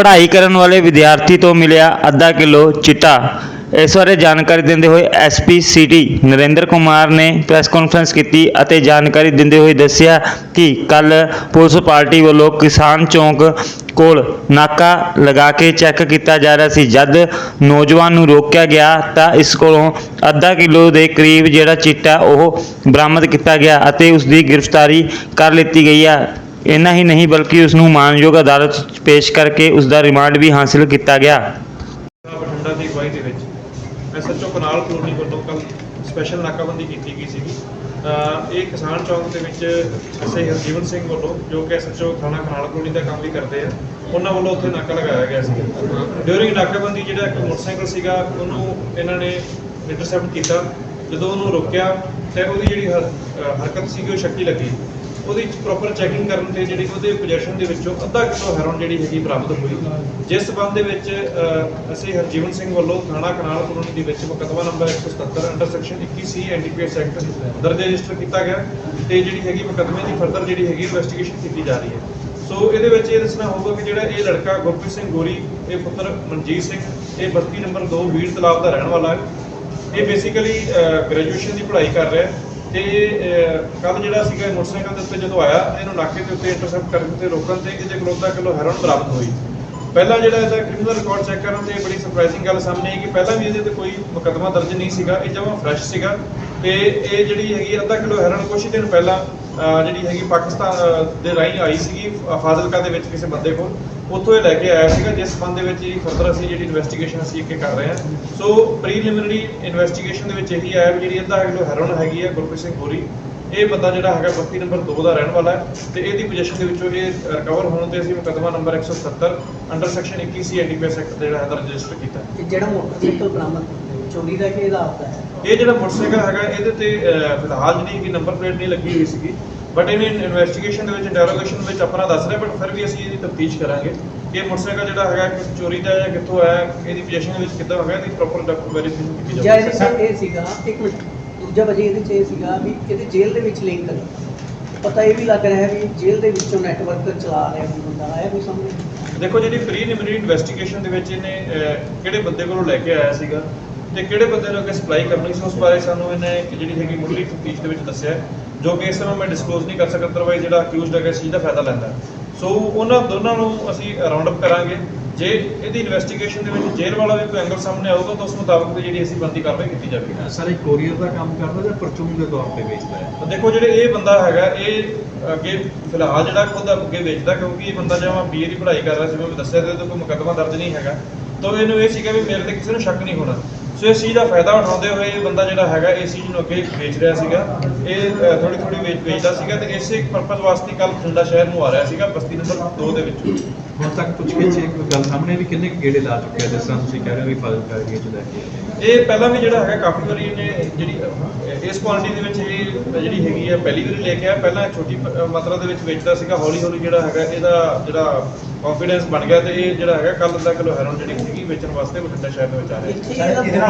ਪੜ੍ਹਾਈ ਕਰਨ ਵਾਲੇ ਵਿਦਿਆਰਥੀ ਤੋਂ ਮਿਲਿਆ ਅੱਧਾ ਕਿਲੋ ਚਿੱਟਾ। ਇਸ ਬਾਰੇ ਜਾਣਕਾਰੀ ਦਿੰਦੇ ਹੋਏ ਐਸਪੀ ਸਿਟੀ ਨਰਿੰਦਰ ਕੁਮਾਰ ਨੇ ਪ੍ਰੈਸ ਕਾਨਫਰੰਸ ਕੀਤੀ ਅਤੇ ਜਾਣਕਾਰੀ ਦਿੰਦੇ ਹੋਏ ਦੱਸਿਆ ਕਿ ਕੱਲ ਪੁਲਿਸ ਪਾਰਟੀ ਵੱਲੋਂ ਕਿਸਾਨ ਚੌਂਕ ਕੋਲ ਨਾਕਾ ਲਗਾ ਕੇ ਚੈੱਕ ਕੀਤਾ ਜਾ ਰਿਹਾ ਸੀ। ਜਦ ਨੌਜਵਾਨ ਨੂੰ ਰੋਕਿਆ ਗਿਆ ਤਾਂ ਇਸ ਕੋਲੋਂ ਅੱਧਾ ਕਿਲੋ ਦੇ ਕਰੀਬ ਜਿਹੜਾ ਚਿੱਟਾ ਉਹ ਬਰਾਮਦ ਕੀਤਾ ਗਿਆ ਅਤੇ ਉਸ ਦੀ ਗ੍ਰਿਫਤਾਰੀ ਕਰ ਲਿੱਤੀ ਗਈ ਹੈ ਇੰਨਾ ਹੀ ਨਹੀਂ ਬਲਕਿ ਉਸ ਨੂੰ ਮਾਨਯੋਗ ਅਦਾਲਤ 'ਚ ਪੇਸ਼ ਕਰਕੇ ਉਸ ਦਾ ਰਿਮਾਂਡ ਵੀ ਹਾਸਲ ਕੀਤਾ ਗਿਆ। ਬਠਿੰਡਾ ਦੀ ਅਗਵਾਈ ਦੇ ਵਿੱਚ ਐਸਐਚਓ ਕਨਾਲ ਕਲੋਨੀ ਵੱਲੋਂ ਕੱਲ ਸਪੈਸ਼ਲ ਨਾਕਾਬੰਦੀ ਕੀਤੀ ਗਈ ਸੀਗੀ। ਇਹ ਕਿਸਾਨ ਚੌਕ ਦੇ ਵਿੱਚ ਐਸਆਈ ਹਰਜੀਵਨ ਸਿੰਘ ਵੱਲੋਂ, ਜੋ ਕਿ ਐਸਐਚਓ ਥਾਣਾ ਕਨਾਲ ਕਲੋਨੀ ਦਾ ਕੰਮ ਵੀ ਕਰਦੇ ਆ, ਉਹਨਾਂ ਵੱਲੋਂ ਉੱਥੇ ਨਾਕਾ ਲਗਾਇਆ ਗਿਆ ਸੀ ਡਿਊਰਿੰਗ ਨਾਕਾਬੰਦੀ ਜਿਹੜਾ ਇੱਕ ਮੋਟਰਸਾਈਕਲ ਸੀਗਾ, ਉਹਨੂੰ ਇਹਨਾਂ ਨੇ ਇੰਟਰਸੈਪਟ ਕੀਤਾ। ਜਦੋਂ ਉਹਨੂੰ ਰੋਕਿਆ, ਤੇ ਉਹਦੀ ਜਿਹੜੀ ਹਰਕਤ ਸੀਗੀ, ਉਹ ਸ਼ੱਕੀ ਲੱਗੀ। ਉਹਦੀ ਪ੍ਰੋਪਰ ਚੈਕਿੰਗ ਕਰਨ ਤੇ ਜਿਹੜੀ ਉਹਦੇ ਪੋਜੀਸ਼ਨ ਦੇ ਵਿੱਚੋਂ ਅੱਧਾ ਕਿਲੋ ਹੈਰੋਨ ਜਿਹੜੀ ਹੈਗੀ ਬਰਾਮਦ ਹੋਈ। ਜਿਸ ਸਬੰਧ ਦੇ ਵਿੱਚ ਅਸੀਂ ਹਰਜੀਵਨ ਸਿੰਘ ਵੱਲੋਂ ਥਾਣਾ ਕਨਾਲ ਕਲੋਨੀ ਦੇ ਵਿੱਚ ਮੁਕੱਦਮਾ number 177 under section 21 C NDPS act ਦਰਜ ਰਜਿਸਟਰ ਕੀਤਾ ਗਿਆ ਤੇ ਜਿਹੜੀ ਹੈਗੀ ਮੁਕੱਦਮੇ ਦੀ ਫਰਦਰ ਜਿਹੜੀ ਹੈਗੀ ਇਨਵੈਸਟੀਗੇਸ਼ਨ ਕੀਤੀ ਜਾ ਰਹੀ ਹੈ। ਸੋ ਇਹਦੇ ਵਿੱਚ ਇਹ ਦੱਸਣਾ ਹੋਊਗਾ ਕਿ ਜਿਹੜਾ ਇਹ ਲੜਕਾ ਗੁਰਪ੍ਰੀਤ ਸਿੰਘ ਗੋਰੀ, ਇਹ ਪੁੱਤਰ ਮਨਜੀਤ ਸਿੰਘ, ਇਹ ਬਸਤੀ ਨੰਬਰ 2 ਵੀਰ ਤਲਾਬ ਦਾ ਰਹਿਣ ਵਾਲਾ ਹੈ। ਇਹ ਬੇਸਿਕਲੀ ਗ੍ਰੈਜੂਏਸ਼ਨ ਦੀ ਪੜ੍ਹਾਈ ਕਰ ਰਿਹਾ ਹੈ। ਤੇ ਕੱਲ ਜਿਹੜਾ ਸੀਗਾ ਮੋਟਰਸਾਈਕਲ ਦੇ ਉੱਤੇ ਜਦੋਂ ਆਇਆ, ਇਹਨੂੰ ਨਾਕੇ ਦੇ ਉੱਤੇ ਇੰਟਰਸੈਪਟ ਕਰਨ ਤੇ ਰੋਕਣ ਤੇ ਇਹਦੇ ਕੋਲੋਂ ਅੱਧਾ ਕਿਲੋ ਹੈਰੋਨ ਬਰਾਮਦ ਹੋਈ। ਪਹਿਲਾਂ ਜਿਹੜਾ ਇਹਦਾ ਕ੍ਰਿਮੀਨਲ ਰਿਕਾਰਡ ਚੈੱਕ ਕਰਨ ਤੇ ਬੜੀ ਸਰਪ੍ਰਾਈਜ਼ਿੰਗ ਗੱਲ ਸਾਹਮਣੇ ਆਈ ਕਿ ਪਹਿਲਾਂ ਵੀ ਇਹਦੇ ਤੇ ਕੋਈ ਮੁਕੱਦਮਾ ਦਰਜ ਨਹੀਂ ਸੀਗਾ, ਇਹ ਜਮਾਂ ਫਰੈਸ਼ ਸੀਗਾ ਤੇ ਇਹ ਜਿਹੜੀ ਹੈਗੀ ਅੱਧਾ ਕਿਲੋ ਹੈਰੋਨ ਕੁਛ ਦਿਨ ਪਹਿਲਾਂ ਜਿਹੜੀ ਹੈਗੀ ਪਾਕਿਸਤਾਨ ਅਹ, ਦੇ ਰਾਹੀਂ ਆਈ ਸੀਗੀ ਅਹ, ਫਾਜ਼ਿਲਕਾ ਦੇ ਵਿੱਚ ਕਿਸੇ ਬੰਦੇ ਕੋਲ। ਉੱਥੋਂ ਇਹ ਲੈ ਕੇ ਆਇਆ ਸੀਗਾ ਜਿਸ ਸੰਬੰਧ ਦੇ ਵਿੱਚ ਹੀ ਫਰਦਰ ਅਸੀਂ ਜਿਹੜੀ ਇਨਵੈਸਟੀਗੇਸ਼ਨ ਅਸੀਂ ਅੱਗੇ ਕਰ ਰਹੇ ਹਾਂ। ਸੋ ਪ੍ਰੀਲਿਮਿਨਰੀ ਇਨਵੈਸਟੀਗੇਸ਼ਨ ਦੇ ਵਿੱਚ ਇਹੀ ਆਇਆ ਵੀ ਜਿਹੜੀ ਅੱਧਾ ਕਿਲੋ ਹੈਰੋਨ ਹੈਗੀ ਹੈ ਗੁਰਪ੍ਰੀਤ ਸਿੰਘ ਗੋਰੀ ਇਹ ਬੰਦਾ ਜਿਹੜਾ ਹੈਗਾ ਬਸਤੀ ਨੰਬਰ 2 ਦਾ ਰਹਿਣ ਵਾਲਾ ਹੈ ਤੇ ਇਹਦੀ ਪੋਜੀਸ਼ਨ ਦੇ ਵਿੱਚੋਂ ਇਹ ਰਿਕਵਰ ਹੋਣ ਤੇ ਅਸੀਂ ਮੁਕੱਦਮਾ number 170 under section 21 C NDPS act ਜਿਹੜਾ ਹੈ ਰਜਿਸਟਰ ਕੀਤਾ। ਕਿ ਜਿਹੜਾ ਮੋਟਰਸਾਈਕਲ ਬਰਾਮਦ ਚੋਰੀ ਦਾ ਕਿ ਇਹਦਾ ਆਪਦਾ ਹੈ? ਇਹ ਜਿਹੜਾ ਮੋਟਰਸਾਈਕਲ ਹੈਗਾ ਇਹਦੇ ਤੇ ਅਹ, ਫਿਲਹਾਲ ਜਿਹੜੀ ਕਿ ਨੰਬਰ ਪਲੇਟ ਨਹੀਂ ਲੱਗੀ ਹੋਈ ਸੀਗੀ। ਬਟ ਇਹਨੇ ਇਨਵੈਸਟੀਗੇਸ਼ਨ ਦੇ ਵਿੱਚ ਇੰਟਰੋਗੇਸ਼ਨ ਵਿੱਚ ਆਪਣਾ ਦੱਸ ਰਿਹਾ ਬਟ ਫਿਰ ਵੀ ਅਸੀਂ ਇਹਦੀ ਤਫਤੀਸ਼ ਕਰਾਂਗੇ ਕਿ ਇਹ ਮੋਟਰਸਾਈਕਲ ਜਿਹੜਾ ਹੈਗਾ ਕਿ ਚੋਰੀ ਦਾ ਜਾਂ ਕਿੱਥੋਂ ਆਇਆ ਇਹਦੀ ਪੋਜੀਸ਼ਨ ਦੇ ਵਿੱਚ ਕਿੱਦਾਂ ਹੋਇਆ ਇਹਦੀ ਪ੍ਰੋਪਰ ਡਾਕੂਮੈਂਟ ਵੈਰੀਫਿਕੇਸ਼ਨ ਕੀਤੀ ਜਾਂ ਇਹਦੇ ਜਾਵੇਗੀ ਚ ਇਹ ਸੀਗਾ ਇੱਕ ਮਿੰਟ ਦੂਜਾ ਵਜੇ ਇਹਦੇ ਚ ਇਹ ਸੀਗਾ ਵੀ ਇਹਦੇ ਜੇਲ੍ਹ ਦੇ ਵਿੱਚ ਲਿੰਕ ਹੈ ਪਤਾ ਇਹ ਵੀ ਲੱਗ ਰਿਹਾ ਹੈ ਵੀ ਜੇਲ੍ਹ ਦੇ ਵਿੱਚੋਂ ਨੈਟਵਰਕ ਚਲਾ ਰਿਹਾ ਕੋਈ ਬੰਦਾ ਆਇਆ ਕੋਈ ਸਾਹਮਣੇ? ਦੇਖੋ ਜਿਹੜੀ ਪ੍ਰੀਲਿਮਿਨਰੀ ਇਨਵੈਸਟੀਗੇਸ਼ਨ ਦੇ ਵਿੱਚ ਇਹਨੇ ਅਹ, ਕਿਹੜੇ ਬੰਦੇ ਕੋਲੋਂ ਲੈ ਕੇ ਆਇਆ ਸੀਗਾ? ਤੇ ਕਿਹੜੇ ਬੰਦੇ ਨੂੰ ਅੱਗੇ ਸਪਲਾਈ ਕਰਨੀ ਸੀ ਉਸ ਬਾਰੇ ਸਾਨੂੰ ਇਹਨੇ ਜਿਹੜੀ ਹੈਗੀ ਮੁੱਢਲੀ ਤਫਤੀਸ਼ ਦੇ ਵਿੱਚ ਦੱਸਿਆ ਜੋ ਕਿ ਇਸ ਸਮੇਂ ਮੈਂ ਡਿਸਕਲੋਜ਼ ਨਹੀਂ ਕਰ ਸਕਦਾ ਅਦਰਵਾਈਜ਼ ਜਿਹੜਾ ਅਕਿਊਜ਼ਡ ਹੈਗਾ ਇਸ ਚੀਜ਼ ਦਾ ਫਾਇਦਾ ਲੈਂਦਾ। ਸੋ ਉਹਨਾਂ ਦੋਨਾਂ ਨੂੰ ਅਸੀਂ ਰਾਉਂਡ ਅਪ ਕਰਾਂਗੇ। ਜੇ ਇਹਦੀ ਇਨਵੈਸਟੀਗੇਸ਼ਨ ਦੇ ਵਿੱਚ ਜੇਲ੍ਹ ਵਾਲਾ ਵੀ ਕੋਈ ਐਂਗਲ ਸਾਹਮਣੇ ਆਊਗਾ ਤਾਂ ਉਸ ਮੁਤਾਬਕ ਦੀ ਜਿਹੜੀ ਅਸੀਂ ਬੰਦੀ ਕਾਰਵਾਈ ਕੀਤੀ ਜਾਵੇਗੀ। ਸਰ ਇਹ ਕੋਰੀਅਰ ਦਾ ਕੰਮ ਕਰਦਾ ਜਾਂ ਪਰਚੂਨ ਦੇ ਤੌਰ ਤੇ ਵੇਚਦਾ ਹੈ? ਤਾਂ ਦੇਖੋ ਜਿਹੜੇ ਇਹ ਬੰਦਾ ਹੈਗਾ ਇਹ ਅੱਗੇ ਫਿਲਹਾਲ ਜਿਹੜਾ ਖੁਦ ਅੱਗੇ ਵੇਚਦਾ ਕਿਉਂਕਿ ਇਹ ਬੰਦਾ ਜਦੋਂ ਬੀਏ ਦੀ ਪੜ੍ਹਾਈ ਕਰ ਰਿਹਾ ਸੀ ਮੈਂ ਦੱਸਿਆ ਤੇ ਕੋਈ ਮੁਕੱਦਮਾ ਦਰਜ ਨਹੀਂ ਹੈਗਾ। ਤਾਂ ਇਹਨੂੰ ਇਹ ਸੀਗਾ ਵੀ ਮੇਰੇ ਤੇ ਕਿਸੇ ਨੂੰ ਸ਼ੱਕ ਨਹੀਂ ਹੋਣਾ। ਸੋ ਇਸ ਚੀਜ਼ ਦਾ ਫਾਇਦਾ ਉਠਾਉਂਦੇ ਹੋਏ ਇਹ ਬੰਦਾ ਜਿਹੜਾ ਹੈਗਾ ਇਸ ਚੀਜ਼ ਨੂੰ ਅੱਗੇ ਵੇਚ ਰਿਹਾ ਸੀਗਾ। ਇਹ ਥੋੜੀ ਥੋੜੀ ਵੇਚ ਵੇਚਦਾ ਸੀਗਾ ਤੇ ਇਸੇ ਪਰਪਸ ਵਾਸਤੇ ਕੱਲ ਬਠਿੰਡਾ ਸ਼ਹਿਰ ਨੂੰ ਆ ਰਿਹਾ ਸੀਗਾ, ਬਸਤੀ ਨੰਬਰ 2 ਦੇ ਵਿੱਚ। ਹੁਣ ਤੱਕ ਪੁੱਛ ਕੇ ਇੱਕ ਗੱਲ ਸਾਹਮਣੇ ਵੀ ਕਿੰਨੇ ਗੇੜੇ ਲਾ ਚੁੱਕਿਆ ਜਿਸ ਤਰ੍ਹਾਂ ਤੁਸੀਂ ਕਹਿ ਰਹੇ ਹੋ ਵੀ ਫਾਜ਼ਲ ਕਰਕੇ ਚ ਲੈ ਕੇ ਆਏ। ਇਹ ਪਹਿਲਾਂ ਵੀ ਜਿਹੜਾ ਹੈਗਾ ਕਾਫੀ ਵਾਰੀ ਇਹਨੇ ਜਿਹੜੀ ਇਸ ਕੁਆਲਿਟੀ ਦੇ ਵਿੱਚ ਇਹ ਜਿਹੜੀ ਹੈਗੀ ਹੈ ਪਹਿਲੀ ਵਾਰੀ ਲੈ ਕੇ ਆਇਆ ਪਹਿਲਾਂ ਛੋਟੀ ਮਾਤਰਾ ਦੇ ਵਿੱਚ ਵੇਚਦਾ ਸੀਗਾ ਹੌਲੀ ਹੌਲੀ ਜਿਹੜਾ ਹੈਗਾ ਇਹਦਾ ਜਿਹੜਾ ਕੰਫੀਡੈਂਸ ਬਣ ਗਿਆ ਤੇ ਇਹ ਜਿਹੜਾ ਹੈਗਾ ਕੱਲ ਦਾ ਕਿਲੋ ਹੈਰੋਨ ਜਿਹੜੀ ਸੀਗੀ ਵੇਚਣ ਵਾਸਤੇ ਬਠਿੰਡਾ ਸ਼ਹਿਰ ਦੇ ਵਿੱਚ ਆ ਰਿਹਾ ਇਹਦਾ